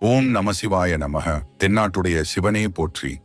ஓம் நமசிவாய நமக. தென்னாட்டுடைய சிவனே போற்றி.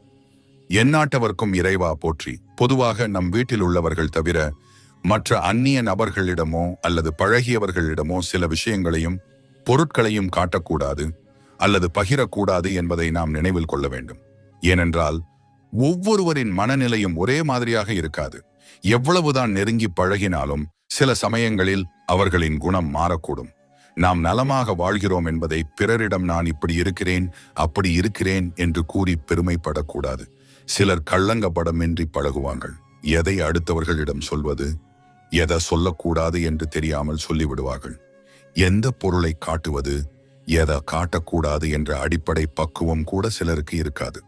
எந்நாட்டவர்க்கும் இறைவா போற்றி. பொதுவாக நம் வீட்டில் உள்ளவர்கள் தவிர மற்ற அந்நிய நபர்களிடமோ அல்லது பழகியவர்களிடமோ சில விஷயங்களையும் பொருட்களையும் காட்டக்கூடாது அல்லது பகிரக்கூடாது என்பதை நாம் நினைவில் கொள்ள வேண்டும். ஏனென்றால் ஒவ்வொருவரின் மனநிலையும் ஒரே மாதிரியாக இருக்காது. எவ்வளவுதான் நெருங்கி பழகினாலும் சில சமயங்களில் அவர்களின் குணம் மாறக்கூடும். நாம் நலமாக வாழ்கிறோம் என்பதை பிறரிடம் நான் இப்படி இருக்கிறேன் அப்படி இருக்கிறேன் என்று கூறி பெருமைப்படக்கூடாது. சிலர் கள்ளங்கப்படமின்றி பழகுவார்கள். எதை அடுத்தவர்களிடம் சொல்வது? எதை சொல்லக்கூடாது என்று தெரியாமல் சொல்லிவிடுவார்கள். எந்த பொருளை காட்டுவது? எதை காட்டக்கூடாது என்ற அடிப்படை பக்குவம் கூட சிலருக்கு இருக்காது.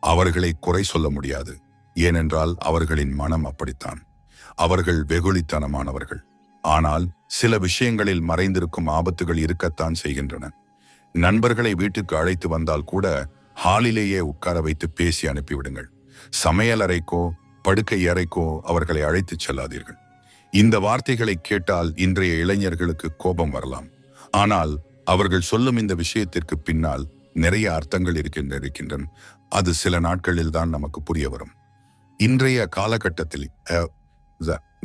அவர்களை குறை சொல்ல முடியாது. ஏனென்றால் அவர்களின் மனம் அப்படித்தான். அவர்கள் வெகுளித்தனமானவர்கள். ஆனால் சில விஷயங்களில் மறைந்திருக்கும் ஆபத்துகள் இருக்கத்தான் செய்கின்றன. நண்பர்களை வீட்டுக்கு அழைத்து வந்தால் கூட ஹாலிலேயே உட்கார வைத்து பேசி அனுப்பிவிடுங்கள். சமையலறைக்கோ படுக்கை அறைக்கோ அவர்களை அழைத்துச் செல்லாதீர்கள். இந்த வார்த்தைகளை கேட்டால் இன்றைய இளைஞர்களுக்கு கோபம் வரலாம். ஆனால் அவர்கள் சொல்லும் இந்த விஷயத்திற்கு பின்னால் நிறைய அர்த்தங்கள் இருக்கின்ற இருக்கின்றன. அது சில நாட்களில் தான் நமக்கு புரிய வரும். இன்றைய காலகட்டத்தில்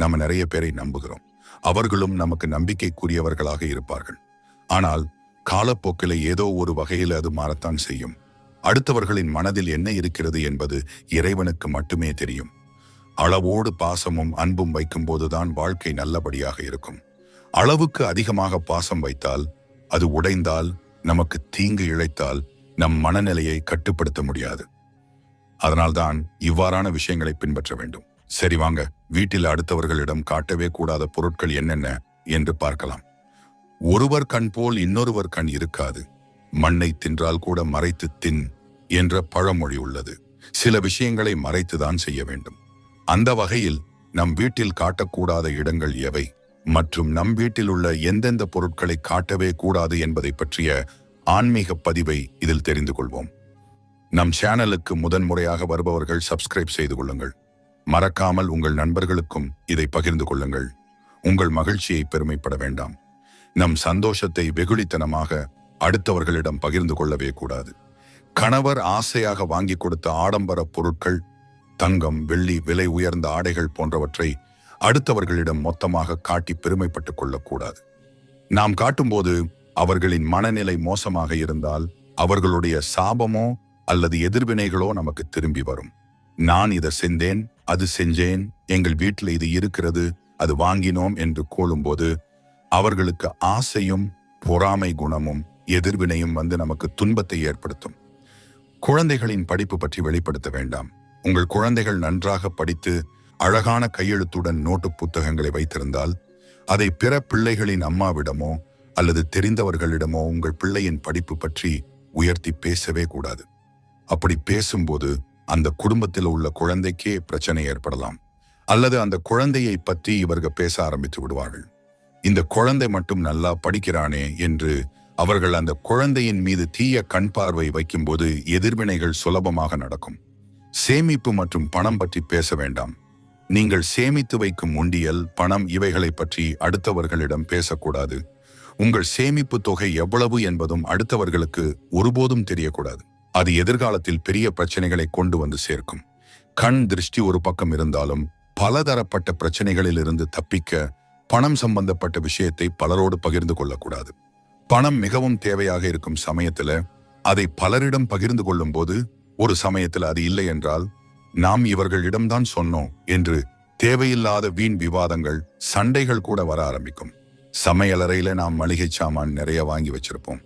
நம்ம நிறைய பேரை நம்புகிறோம். அவர்களும் நமக்கு நம்பிக்கைக்குரியவர்களாக இருப்பார்கள். ஆனால் காலப்போக்கில் ஏதோ ஒரு வகையில் அது மாறத்தான் செய்யும். அடுத்தவர்களின் மனதில் என்ன இருக்கிறது என்பது இறைவனுக்கு மட்டுமே தெரியும். அளவோடு பாசமும் அன்பும் வைக்கும்போதுதான் வாழ்க்கை நல்லபடியாக இருக்கும். அளவுக்கு அதிகமாக பாசம் வைத்தால் அது உடைந்தால் நமக்கு தீங்கு இழைத்தால் நம் மனநிலையை கட்டுப்படுத்த முடியாது. அதனால்தான் இவ்வாறான விஷயங்களை பின்பற்ற வேண்டும். சரி வாங்க வீட்டில் அடுத்தவர்களிடம் காட்டவே கூடாத பொருட்கள் என்னென்ன என்று பார்க்கலாம். ஒருவர் கண் போல் இன்னொருவர் கண் இருக்காது. மண்ணை தின்றால் கூட மறைத்து தின் என்ற பழமொழி உள்ளது. சில விஷயங்களை மறைத்துதான் செய்ய வேண்டும். அந்த வகையில் நம் வீட்டில் காட்டக்கூடாத இடங்கள் எவை? மற்றும் நம் வீட்டில் உள்ள எந்தெந்த பொருட்களை காட்டவே கூடாது என்பதை பற்றிய ஆன்மீக பதிவை இதில் தெரிந்து கொள்வோம். நம் சேனலுக்கு முதன்முறையாக வருபவர்கள் சப்ஸ்கிரைப் செய்து கொள்ளுங்கள். மறக்காமல் உங்கள் நண்பர்களுக்கும் இதை பகிர்ந்து கொள்ளுங்கள். உங்கள் மகிழ்ச்சியை பெருமைப்பட வேண்டாம். நம் சந்தோஷத்தை வெகுளித்தனமாக அடுத்தவர்களிடம் பகிர்ந்து கொள்ளவே கூடாது. கணவர் ஆசையாக வாங்கி கொடுத்த ஆடம்பர பொருட்கள் தங்கம் வெள்ளி விலை உயர்ந்த ஆடைகள் போன்றவற்றை அடுத்தவர்களிடம் மொத்தமாக காட்டி பெருமைப்பட்டுக் கொள்ளக்கூடாது. நாம் காட்டும்போது அவர்களின் மனநிலை மோசமாக இருந்தால் அவர்களுடைய சாபமோ அல்லது எதிர்வினைகளோ நமக்கு திரும்பி வரும். நான் இதை செந்தேன் அது செஞ்சேன். எங்கள் வீட்டில் இது இருக்கிறது. அது வாங்கினோம் என்று கூறும்போது அவர்களுக்கு ஆசையும் பொறாமை குணமும் எதிர்வினையும் வந்து நமக்கு துன்பத்தை ஏற்படுத்தும். குழந்தைகளின் படிப்பு பற்றி வெளிப்படுத்த வேண்டாம். உங்கள் குழந்தைகள் நன்றாக படித்து அழகான கையெழுத்துடன் நோட்டு புத்தகங்களை வைத்திருந்தால் அதை பிற பிள்ளைகளின் அம்மாவிடமோ அல்லது தெரிந்தவர்களிடமோ உங்கள் பிள்ளையின் படிப்பு பற்றி உயர்த்தி பேசவே கூடாது. அப்படி பேசும்போது அந்த குடும்பத்தில் உள்ள குழந்தைக்கே பிரச்சனை ஏற்படலாம். அல்லது அந்த குழந்தையை பற்றி இவர்கள் பேச ஆரம்பித்து விடுவார்கள். இந்த குழந்தை மட்டும் நல்லா படிக்கிறானே என்று அவர்கள் அந்த குழந்தையின் மீது தீய கண் பார்வை வைக்கும்போது எதிர்வினைகள் சுலபமாக நடக்கும். சேமிப்பு மற்றும் பணம் பற்றி பேச வேண்டாம். நீங்கள் சேமித்து வைக்கும் உண்டியல் பணம் இவைகளை பற்றி அடுத்தவர்களிடம் பேசக்கூடாது. உங்கள் சேமிப்பு தொகை எவ்வளவு என்பதும் அடுத்தவர்களுக்கு ஒருபோதும் தெரியக்கூடாது. அது எதிர்காலத்தில் பெரிய பிரச்சனைகளை கொண்டு வந்து சேர்க்கும். கண் திருஷ்டி ஒரு பக்கம் இருந்தாலும் பலதரப்பட்ட பிரச்சனைகளில் இருந்து தப்பிக்க பணம் சம்பந்தப்பட்ட விஷயத்தை பலரோடு பகிர்ந்து கொள்ளக்கூடாது. பணம் மிகவும் தேவையாக இருக்கும் சமயத்துல அதை பலரிடம் பகிர்ந்து கொள்ளும் போது ஒரு சமயத்தில் அது இல்லை என்றால் நாம் இவர்களிடம்தான் சொன்னோம் என்று தேவையில்லாத வீண் விவாதங்கள் சண்டைகள் கூட வர ஆரம்பிக்கும். சமையலறையில நாம் மளிகை சாமான் நிறைய வாங்கி வச்சிருப்போம்.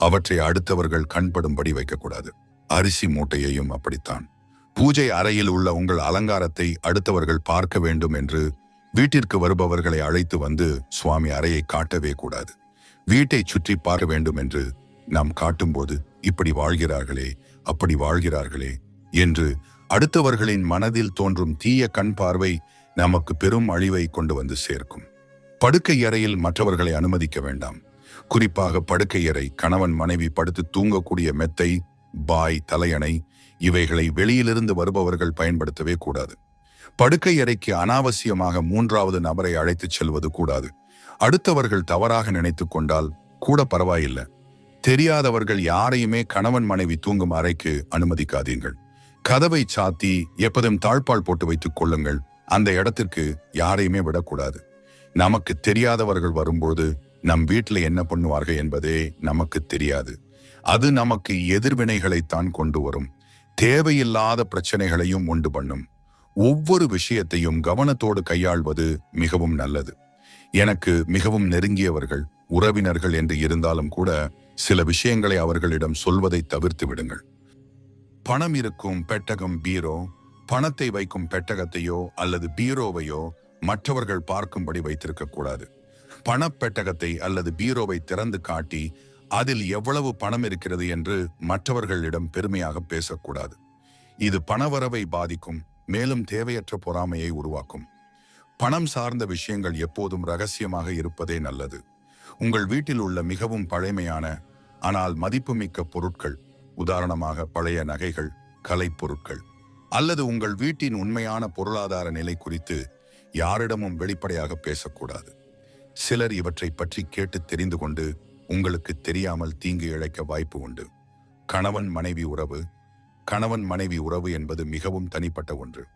அவற்றை அடுத்தவர்கள் கண்படும்படி வைக்கக்கூடாது. அரிசி மூட்டையையும் அப்படித்தான். பூஜை அறையில் உள்ள உங்கள் அலங்காரத்தை அடுத்தவர்கள் பார்க்க வேண்டும் என்று வீட்டிற்கு வருபவர்களை அழைத்து வந்து சுவாமி அறையை காட்டவே கூடாது. வீட்டை சுற்றி பார்க்க வேண்டும் என்று நாம் காட்டும்போது இப்படி வாழ்கிறார்களே அப்படி வாழ்கிறார்களே என்று அடுத்தவர்களின் மனதில் தோன்றும் தீய கண் பார்வை நமக்கு பெரும் அழிவை கொண்டு வந்து சேர்க்கும். படுக்கை அறையில் மற்றவர்களை அனுமதிக்க வேண்டாம். குறிப்பாக படுக்கையறை கணவன் மனைவி படுத்து தூங்கக்கூடிய மெத்தை பாய் தலையணை இவைகளை வெளியிலிருந்து வருபவர்கள் பயன்படுத்தவே கூடாது. படுக்கை அறைக்கு அனாவசியமாக மூன்றாவது நபரை அழைத்துச் செல்வது கூடாது. அடுத்தவர்கள் தவறாக நினைத்து கொண்டால் கூட பரவாயில்லை. தெரியாதவர்கள் யாரையுமே கணவன் மனைவி தூங்கும் அறைக்கு அனுமதிக்காதீர்கள். கதவை சாத்தி எப்பதும் தாழ்பால் போட்டு வைத்துக் கொள்ளுங்கள். அந்த இடத்திற்கு யாரையுமே விடக்கூடாது. நமக்கு தெரியாதவர்கள் வரும்போது நம் வீட்டில் என்ன பண்ணுவார்கள் என்பதே நமக்கு தெரியாது. அது நமக்கு எதிர்வினைகளைத்தான் கொண்டு வரும். தேவையில்லாத பிரச்சனைகளையும் உண்டு பண்ணும். ஒவ்வொரு விஷயத்தையும் கவனத்தோடு கையாள்வது மிகவும் நல்லது. எனக்கு மிகவும் நெருங்கியவர்கள் உறவினர்கள் என்று இருந்தாலும் கூட சில விஷயங்களை அவர்களிடம் சொல்வதை தவிர்த்து விடுங்கள். பணம் இருக்கும் பெட்டகம் பீரோ பணத்தை வைக்கும் பெட்டகத்தையோ அல்லது பீரோவையோ மற்றவர்கள் பார்க்கும்படி வைத்திருக்கக்கூடாது பணப்பெட்டகத்தை அல்லது பீரோவை திறந்து காட்டி அதில் எவ்வளவு பணம் இருக்கிறது என்று மற்றவர்களிடம் பெருமையாக பேசக்கூடாது. இது பணவரவை பாதிக்கும் மேலும் தேவையற்ற பொறாமையை உருவாக்கும். பணம் சார்ந்த விஷயங்கள் எப்போதும் ரகசியமாக இருப்பதே நல்லது. உங்கள் வீட்டில் உள்ள மிகவும் பழமையான ஆனால் மதிப்புமிக்க பொருட்கள் உதாரணமாக பழைய நகைகள் கலைப்பொருட்கள் அல்லது உங்கள் வீட்டின் உண்மையான பொருளாதார நிலை குறித்து யாரிடமும் வெளிப்படையாக பேசக்கூடாது. சிலர் இவற்றை பற்றி கேட்டு தெரிந்து கொண்டு உங்களுக்கு தெரியாமல் தீங்கு இழைக்க வாய்ப்பு உண்டு. கணவன் மனைவி உறவு. கணவன் மனைவி உறவு என்பது மிகவும் தனிப்பட்ட ஒன்று.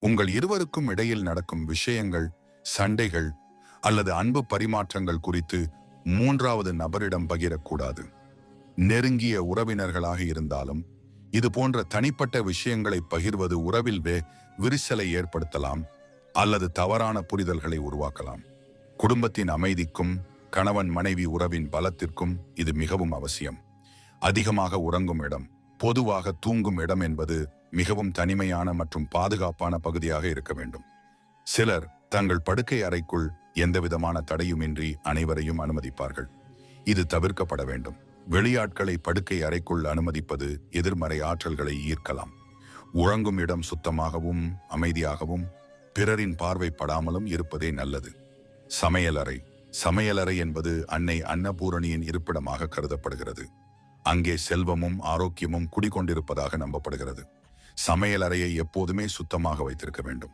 உங்கள் இருவருக்கும் இடையில் நடக்கும் விஷயங்கள் சண்டைகள் அல்லது அன்பு பரிமாற்றங்கள் குறித்து மூன்றாவது நபரிடம் பகிரக்கூடாது. நெருங்கிய உறவினர்களாக இருந்தாலும் இது போன்ற தனிப்பட்ட விஷயங்களை பகிர்வது உறவில் வே விரிசலை ஏற்படுத்தலாம் அல்லது தவறான புரிதல்களை உருவாக்கலாம். குடும்பத்தின் அமைதிக்கும் கணவன் மனைவி உறவின் பலத்திற்கும் இது மிகவும் அவசியம். அதிகமாக உறங்கும் இடம் பொதுவாக தூங்கும் இடம் என்பது மிகவும் தனிமையான மற்றும் பாதுகாப்பான பகுதியாக இருக்க வேண்டும். சிலர் தங்கள் படுக்கை அறைக்குள் எந்தவிதமான தடையுமின்றி அனைவரையும் அனுமதிப்பார்கள். இது தவிர்க்கப்பட வேண்டும். வெளியாட்களை படுக்கை அறைக்குள் அனுமதிப்பது எதிர்மறை ஆற்றல்களை ஈர்க்கலாம். உறங்கும் இடம் சுத்தமாகவும் அமைதியாகவும் பிறரின் பார்வைப்படாமலும் இருப்பதே நல்லது. சமையலறை. சமையலறை என்பது அன்னை அன்னபூரணியின் இருப்பிடமாக கருதப்படுகிறது. அங்கே செல்வமும் ஆரோக்கியமும் குடிகொண்டிருப்பதாக நம்பப்படுகிறது. சமையலறையை எப்போதுமே சுத்தமாக வைத்திருக்க வேண்டும்.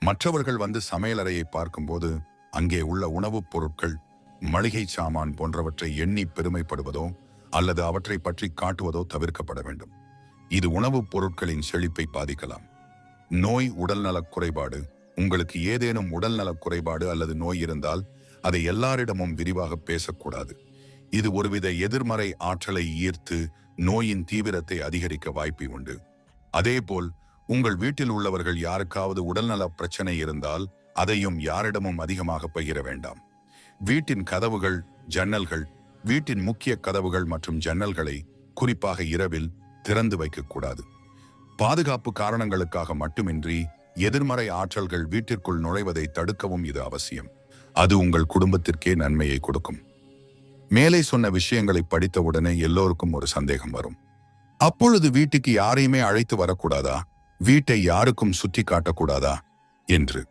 மற்றவர்கள் வந்து சமையலறையை பார்க்கும்போது அங்கே உள்ள உணவுப் பொருட்கள் மளிகை சாமான் போன்றவற்றை எண்ணி பெருமைப்படுவதோ அல்லது அவற்றை பற்றி காட்டுவதோ தவிர்க்கப்பட வேண்டும். இது உணவுப் பொருட்களின் செழிப்பை பாதிக்கலாம். நோய் உடல்நலக் குறைபாடு உங்களுக்கு ஏதேனும் உடல்நலக் குறைபாடு அல்லது நோய் இருந்தால் அதை எல்லாரிடமும் விரிவாக பேசக்கூடாது. இது ஒருவித எதிர்மறை ஆற்றலை ஈர்த்து நோயின் தீவிரத்தை அதிகரிக்க வாய்ப்பு உண்டு. அதேபோல் உங்கள் வீட்டில் உள்ளவர்கள் யாருக்காவது உடல்நல பிரச்சனை இருந்தால் அதையும் யாரிடமும் அதிகமாக பகிர வேண்டாம். வீட்டின் கதவுகள் ஜன்னல்கள் வீட்டின் முக்கிய கதவுகள் மற்றும் ஜன்னல்களை குறிப்பாக இரவில் திறந்து வைக்கக்கூடாது பாதுகாப்பு காரணங்களுக்காக மட்டுமின்றி எதிர்மறை ஆற்றல்கள் வீட்டிற்குள் நுழைவதை தடுக்கவும் இது அவசியம். அது உங்கள் குடும்பத்திற்கே நன்மையை கொடுக்கும். மேலே சொன்ன விஷயங்களை படித்தவுடனே எல்லோருக்கும் ஒரு சந்தேகம் வரும். அப்பொழுது வீட்டுக்கு யாரையுமே அழைத்து வரக்கூடாதா? வீட்டை யாருக்கும் சுற்றி காட்டக்கூடாதா? என்று.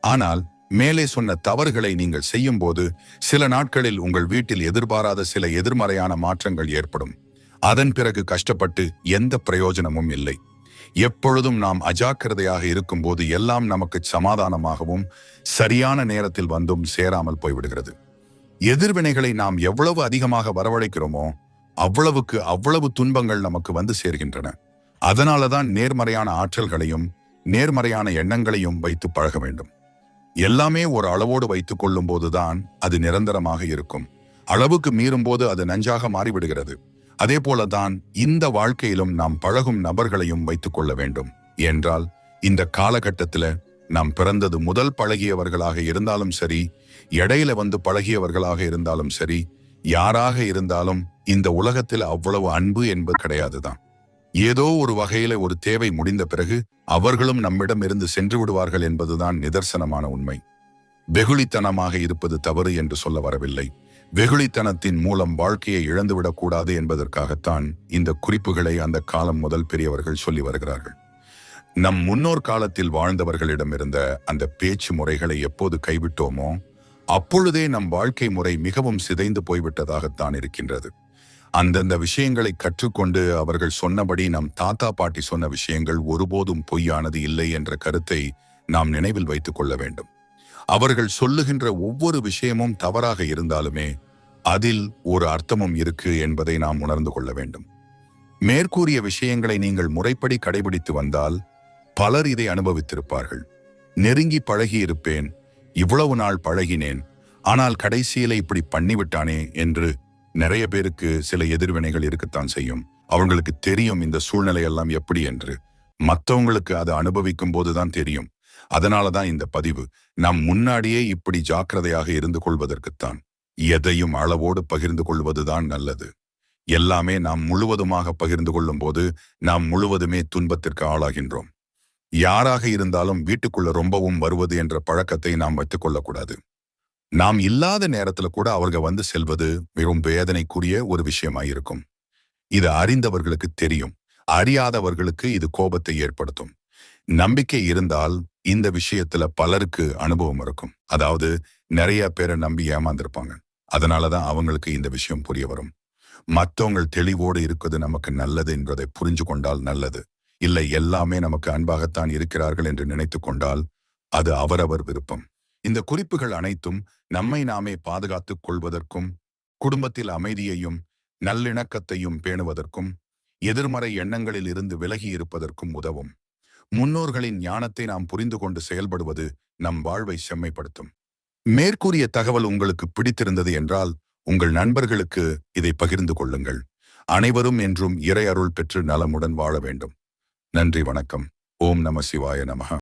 ஆனால் மேலே சொன்ன தவறுகளை நீங்கள் செய்யும் போது சில நாட்களில் உங்கள் வீட்டில் எதிர்பாராத சில எதிர்மறையான மாற்றங்கள் ஏற்படும். அதன் பிறகு கஷ்டப்பட்டு எந்த பிரயோஜனமும் இல்லை. எப்பொழுதும் நாம் அஜாக்கிரதையாக இருக்கும்போது எல்லாம் நமக்கு சமாதானமாகவும் சரியான நேரத்தில் வந்தும் சேராமல் போய்விடுகிறது. எதிர்வினைகளை நாம் எவ்வளவு அதிகமாக வரவழைக்கிறோமோ அவ்வளவுக்கு அவ்வளவு துன்பங்கள் நமக்கு வந்து சேர்கின்றன. அதனாலதான் நேர்மறையான ஆற்றல்களையும் நேர்மறையான எண்ணங்களையும் வைத்து பழக வேண்டும். எல்லாமே ஒரு அளவோடு வைத்துக் கொள்ளும் போதுதான் அது நிரந்தரமாக இருக்கும். அளவுக்கு மீறும் போது அது நஞ்சாக மாறிவிடுகிறது. அதே போலதான் இந்த வாழ்க்கையிலும் நாம் பழகும் நபர்களையும் வைத்துக் கொள்ள வேண்டும். என்றால் இந்த காலகட்டத்துல நாம் பிறந்தது முதல் பழகியவர்களாக இருந்தாலும் சரி இடையில வந்து பழகியவர்களாக இருந்தாலும் சரி யாராக இருந்தாலும் இந்த உலகத்தில் அவ்வளவு அன்பு என்பது கிடையாதுதான். ஏதோ ஒரு வகையில ஒரு தேவை முடிந்த பிறகு அவர்களும் நம்மிடம் இருந்து சென்று விடுவார்கள் என்பதுதான் நிதர்சனமான உண்மை. வெகுளித்தனமாக இருப்பது தவறு என்று சொல்ல வரவில்லை. வெகுளித்தனத்தின் மூலம் வாழ்க்கையை இழந்துவிடக்கூடாது என்பதற்காகத்தான் இந்த குறிப்புகளை அந்த காலம் முதல் பெரியவர்கள் சொல்லி வருகிறார்கள். நம் முன்னோர் காலத்தில் வாழ்ந்தவர்களிடம் இருந்த அந்த பேச்சு முறைகளை எப்போது கைவிட்டோமோ அப்பொழுதே நம் வாழ்க்கை முறை மிகவும் சிதைந்து போய்விட்டதாகத்தான் இருக்கின்றது. அந்தந்த விஷயங்களை கற்றுக்கொண்டு அவர்கள் சொன்னபடி நம் தாத்தா பாட்டி சொன்ன விஷயங்கள் ஒருபோதும் பொய்யானது இல்லை என்ற கருத்தை நாம் நினைவில் வைத்துக் கொள்ள வேண்டும். அவர்கள் சொல்லுகின்ற ஒவ்வொரு விஷயமும் தவறாக இருந்தாலுமே அதில் ஒரு அர்த்தமும் இருக்கு என்பதை நாம் உணர்ந்து கொள்ள வேண்டும். மேற்கூறிய விஷயங்களை நீங்கள் முறைப்படி கடைபிடித்து வந்தால் பலர் இதை அனுபவித்திருப்பார்கள். நெருங்கி பழகி இருப்பேன் இவ்வளவு நாள் பழகினேன் ஆனால் கடைசியில இப்படி பண்ணிவிட்டானே என்று நிறைய பேருக்கு சில எதிர்வினைகள் இருக்கத்தான் செய்யும். அவங்களுக்கு தெரியும் இந்த சூழ்நிலை எல்லாம் எப்படி என்று. மத்தவங்களுக்கு அதை அனுபவிக்கும் போதுதான் தெரியும். அதனாலதான் இந்த பதிவு நாம் முன்னாடியே இப்படி ஜாக்கிரதையாக இருந்து கொள்வதற்குத்தான் எதையும் அளவோடு பகிர்ந்து கொள்வதுதான் நல்லது. எல்லாமே நாம் முழுவதுமாக பகிர்ந்து கொள்ளும் போது நாம் முழுவதுமே துன்பத்திற்கு ஆளாகின்றோம். யாராக இருந்தாலும் வீட்டுக்குள்ள ரொம்பவும் வருவது என்ற பழக்கத்தை நாம் வைத்துக் கொள்ளக்கூடாது. நாம் இல்லாத நேரத்துல கூட அவர்கள் வந்து செல்வது மிகவும் வேதனைக்குரிய ஒரு விஷயமாயிருக்கும். இது அறிந்தவர்களுக்கு தெரியும் அறியாதவர்களுக்கு இது கோபத்தை ஏற்படுத்தும். நம்பிக்கை இருந்தால் இந்த விஷயத்துல பலருக்கு அனுபவம் இருக்கும். அதாவது நிறைய பேரை நம்பி ஏமாந்திருப்பாங்க. அதனாலதான் அவங்களுக்கு இந்த விஷயம் புரிய வரும். மத்தவங்க தெளிவோடு இருக்குது நமக்கு நல்லது என்பதை புரிஞ்சு கொண்டால் நல்லது. இல்லை எல்லாமே நமக்கு அன்பாகத்தான் இருக்கிறார்கள் என்று நினைத்து கொண்டால் அது அவரவர் விருப்பம். இந்த குறிப்புகள் அனைத்தும் நம்மை நாமே பாதுகாத்துக் கொள்வதற்கும் குடும்பத்தில் அமைதியையும் நல்லிணக்கத்தையும் பேணுவதற்கும் எதிர்மறை எண்ணங்களில் இருந்து விலகி இருப்பதற்கும் உதவும். முன்னோர்களின் ஞானத்தை நாம் புரிந்து கொண்டு செயல்படுவது நம் வாழ்வை செம்மைப்படுத்தும். மேற்கூறிய தகவல் உங்களுக்கு பிடித்திருந்தது என்றால் உங்கள் நண்பர்களுக்கு இதை பகிர்ந்து கொள்ளுங்கள். அனைவரும் என்றும் இறை அருள் பெற்று நலமுடன் வாழ வேண்டும். நன்றி வணக்கம். ஓம் நம சிவாய நமகா